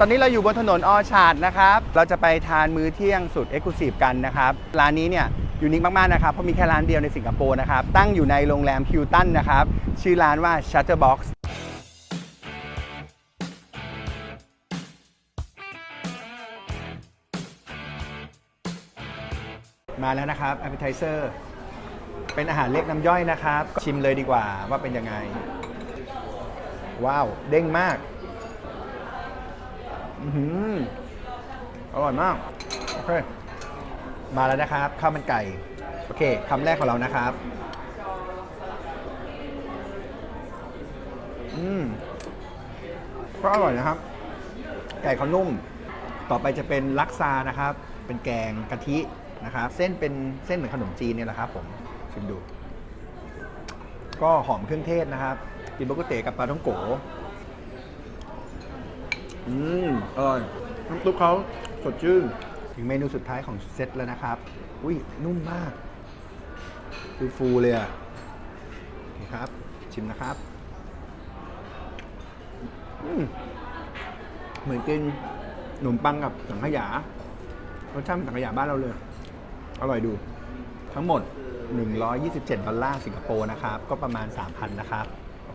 ตอนนี้เราอยู่บนถนนออชาดนะครับ เราจะไปทานมื้อเที่ยงสุดเอ็กซ์คลูซีฟกันนะครับ ร้านนี้เนี่ยยูนิคมาก ๆ นะครับ เพราะมีแค่ร้านเดียวในสิงคโปร์นะครับ ตั้งอยู่ในโรงแรมคิวตันนะครับ ชื่อร้านว่า Shutterbox มาแล้วนะครับ Appetizer เป็นอาหารเล็กน้ำย่อยนะครับ ชิมเลยดีกว่าว่าเป็นยังไง ว้าว เด้งมาก อืออร่อยมาก โอเค มาแล้วนะครับข้าวมันไก่ โอเคคำแรกของเรานะครับ อืมก็อร่อยนะครับ ไก่เขานุ่ม ต่อไปจะเป็นลักซานะครับ เป็นแกงกะทินะครับ เส้นเป็นเส้นเหมือนขนมจีนเนี่ยแหละครับผม ชิมดู ก็หอมเครื่องเทศนะครับกินบุกเตกับปลาท่องโกอืม อร่อยน้ำซุปเขาสดชื่น ถึงเมนูสุดท้ายของเซตแล้วนะครับ อุ้ยนุ่มมากฟูฟูๆเลยอะโอเครับ ชิมนะครับเหมือนกินขนมปังกับสังขยารสชาติสังขยาบ้านเราเลย อร่อยดู ทั้งหมด 127 ดอลลาร์สิงคโปร์นะครับ ก็ประมาณ 3,000 นะครับ